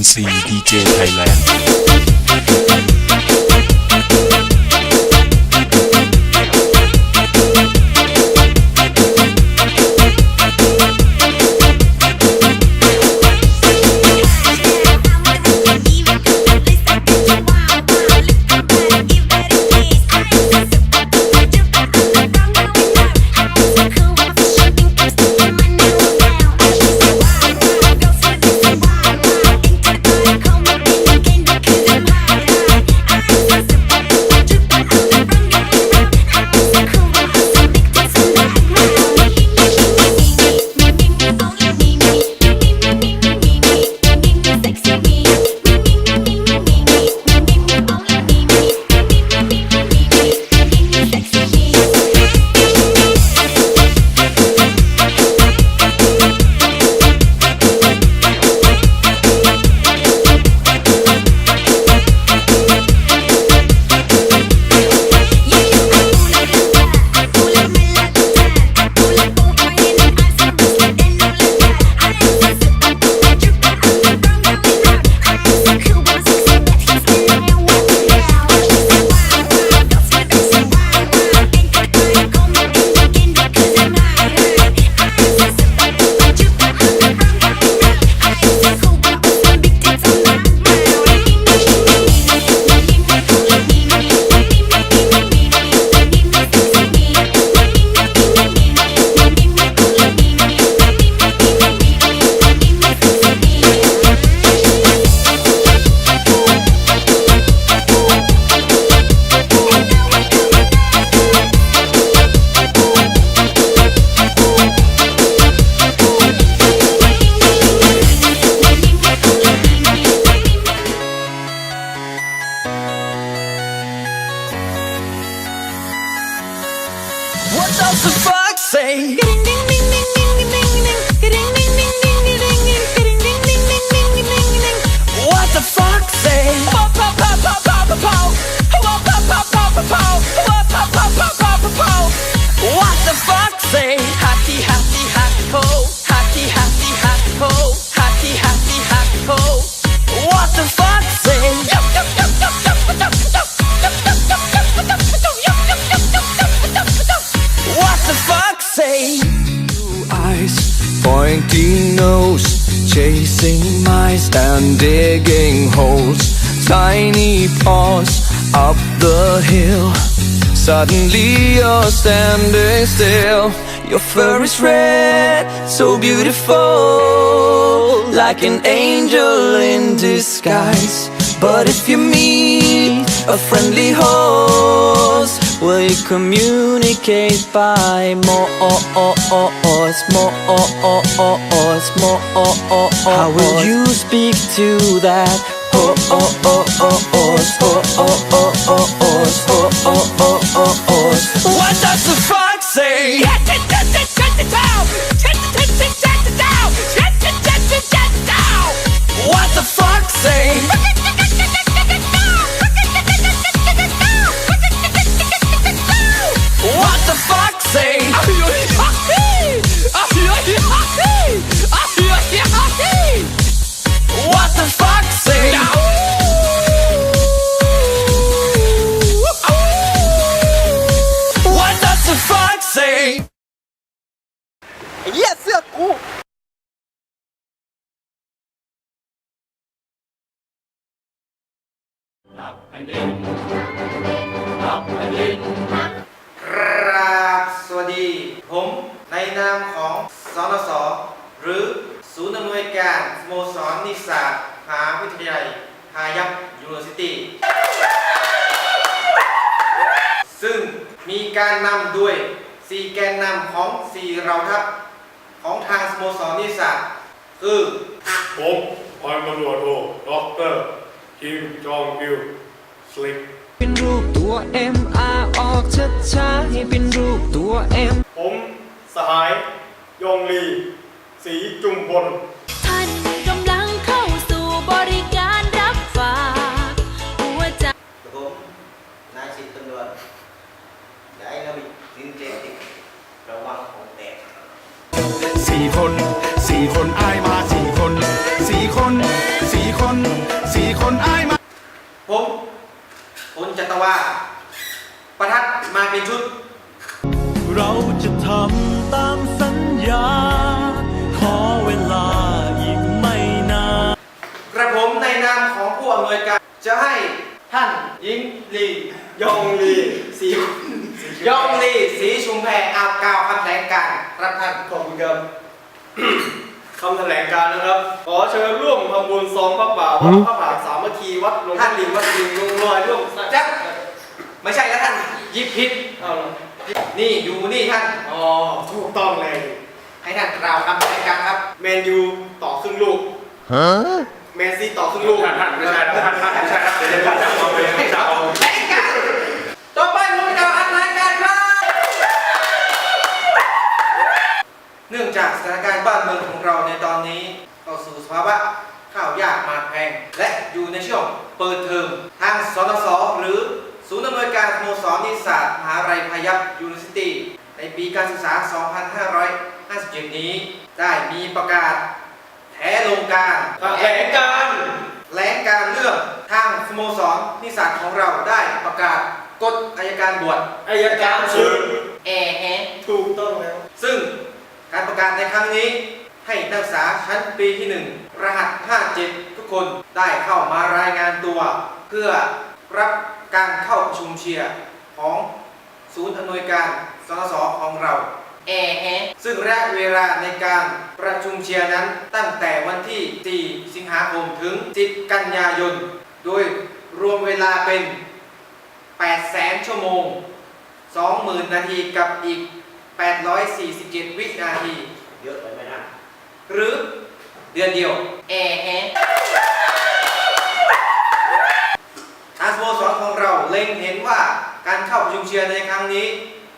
NC DJ Thailand the hill. Suddenly you're standing still. Your fur is red, so beautiful, like an angel in disguise. But if you meet a friendly horse, will you communicate by more oh, oh, oh, more more How will you speak to that? What does the fox say? Get it get it, get it down! ครับสวัสดี ผมในนามของสนสหรือศูนย์อำนวยการสโมสรนิสสามหาวิทยาลัยฮายัพยูนิเวอร์ซิตี้ซึ่งมีการนำด้วย 4 แกนนำของ 4 เราทัพของทางสโมสรนิสสาคือ ผมพันตำรวจโทด็อกเตอร์คิมจองอิล สลิกเป็นรูปตัว M R ออกช้าๆให้เป็นรูปตัว M ผมสหาย ยงลี สีจุมพลท่านกำลังเข้าสู่บริการรับฝากหัวใจผมนายสิบตำรวจนายนวิสินเจติระวังของแตกสี่คนสี่คนอายมาสี่คนสี่คนสี่คนสี่นอายมาผม พลจัตวาประทัดมาเป็นชุด เราจะทำตามสัญญา ขอเวลาอีกไม่นานกระผมในนามของผู้อำนวยการ จะให้ท่านหญิงลียองลีสียองลีสีชุมแพอาบกล่าวคำแถลงการรับท่านขอบคุณครับ คำแถลงการนะครับ ขอเชิญร่วมทำบุญซองพระป่าวัดพระป่าสามัคคีวัดหลวงพ่อลิงวัดลิงลงรอยร่วมสร้างจักไม่ใช่แล้วท่านหยิบผิดเอาเหรอนี่อยู่นี่ท่าน อ๋อถูกต้องเลย ให้ท่านกล่าวคำแถลงการณ์ครับ แมนยูต่อครึ่งลูก แมนซีต่อครึ่งลูก ท่านท่านไม่ใช่ท่านท่านไม่ใช่ครับเดี๋ยวท่านจะเอาไปจะเอาแถลงการณ์ต่อไปผมจะกล่าวคำแถลงการณ์ครับ เนื่องจากสถานการณ์บ้านเมืองของเราในตอนนี้เข้าสู่สภาวะข้าวยากมากแพง และอยู่ในช่วงเปิดเทอมทางสนสหรือศูนย์อำนวยการสโมสรนิสสาสตร์มหาวิทยาลัยพยัพยูนิเวอร์ซิตี้ในปีการศึกษา 2557 นี้ ได้มีประกาศแถลงการแถลงการแถลงการเรื่องทางสโมสรนิสสาสตร์ของเราได้ประกาศกฎอัยการบวชอายการศึกแอแฮถูกต้องแล้ว ซึ่ง การประกาศในครั้งนี้ให้นักศึกษาชั้นปีที่ 1 รหัส 57 ทุกคนได้เข้ามารายงานตัว เพื่อรับการเข้าประชุมเชียร์ของศูนย์อำนวยการสนสของเราแอแฮซึ่งระยะเวลาในการประชุมเชียร์นั้นตั้งแต่วันที่ 4 สิงหาคมถึง 10 กันยายน โดยรวมเวลาเป็น800,000ชั่วโมง 20,000 นาทีกับอีก 847 วินาที เยอะไปไหมนะหรือเดือนเดียวแอแฮทางสโมสรของเราเล็งเห็นว่าการเข้าประชุมเชียร์ในครั้งนี้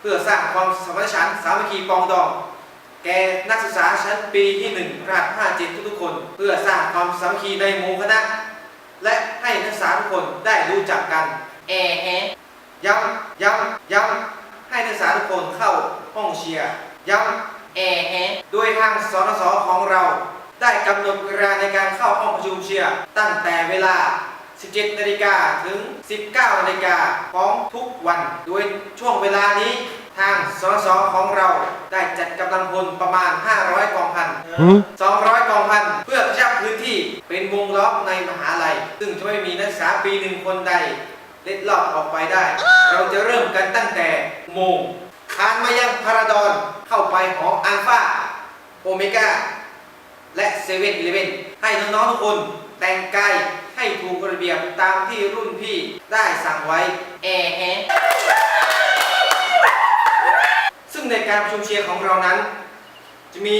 เพื่อสร้างความสมานฉันท์สามัคคีปรองดอง แก่นักศึกษาชั้นปีที่1รหัส57 ทุกๆคน เพื่อสร้างความสามัคคีในหมู่คณะ และให้นักศึกษาทุกคนได้รู้จักกันแอแฮย้ำย้ำย้ำให้นักศึกษาทุกคนเข้า ห้องเชียร์ย้ำแอแฮโดยทางสนสของเรา ได้กำหนดเวลาในการเข้าห้องประชุมเชียร์ตั้งแต่เวลา 17 นาฬิกาถึง 19 นาฬิกาของทุกวัน โดยช่วงเวลานี้ทางสนสของเราได้จัดกำลังพลประมาณ 500 กองพัน 200 กองพัน เพื่อกระชับพื้นที่เป็นวงล้อมในมหาลัย ซึ่งจะไม่มีนักศึกษาปีหนึ่งคนใด เล็ดลอดออกไปได้ เราจะเริ่มกันตั้งแต่โมง ผ่านมายังพาราดอนเข้าไปหออัลฟาโอเมก้าและเซเว่นอีเลเวนให้น้องๆทุกคนแต่งกายให้ถูกระเบียบตามที่รุ่นพี่ได้สั่งไว้แอแฮซึ่งในการประชุมเชียร์ของเรานั้น จะมี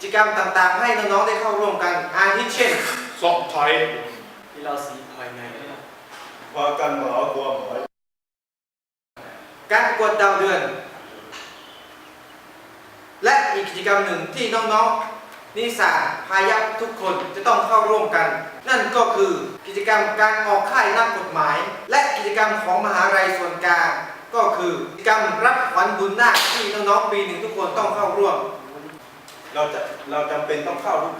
กิจกรรมต่างๆ ให้น้องๆได้เข้าร่วมกัน อาทิเช่น ซอกไทยที่เราสีภายในนะครับพากันหมอกลัวหมอ การประกวดดาวเดือน และอีกกิจกรรมหนึ่งที่น้องๆนิสาพายัพทุกคนจะต้องเข้าร่วมกัน นั่นก็คือกิจกรรมการออกค่ายนักกฎหมาย และกิจกรรมของมหาลัยส่วนกลางก็คือกิจกรรมรับขวัญบุญนาคที่น้องๆปีหนึ่งทุกคนต้องเข้าร่วม เราจะเราจำเป็นต้องเข้าทุก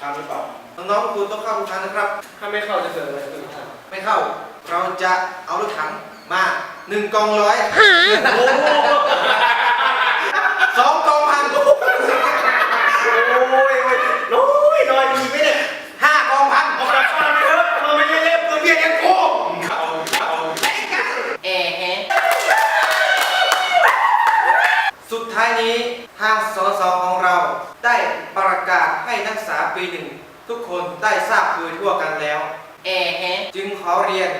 ครั้งหรือเปล่าน้องๆทุกคนต้องเข้าทุกครั้งนะครับ ถ้าไม่เข้าจะเกิดอะไรขึ้นครับไม่เข้าเราจะเอารถถังมา หนึ่งกองร้อยสองกองพันโอ้ยโอ้ยน้อยน้อยมีไหมเนี่ยห้ากองพันเอากลับบ้านไปเถอะเราไม่ได้เล่นตัวเบี้ยยังโกงแอแฮสุดท้ายนี้ทางสสของเราได้ประกาศให้นักศึกษาปีหนึ่งทุกคนได้ทราบโดยทั่วกันแล้วแอแฮจึงขอเรียน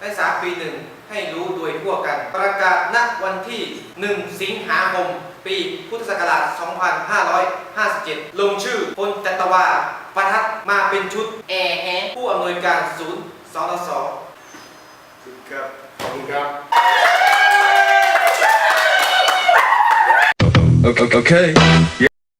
นักศึกษาปีหนึ่ง ให้รู้โดยทั่วกัน ประกาศณวันที่ 1 สิงหาคม ปีพุทธศักราช 2557 ลงชื่อพลจัตวาประทัดมาเป็นชุดแอแฮผู้อำนวยการศูนย์สนสครับ ขอบคุณครับ Okay.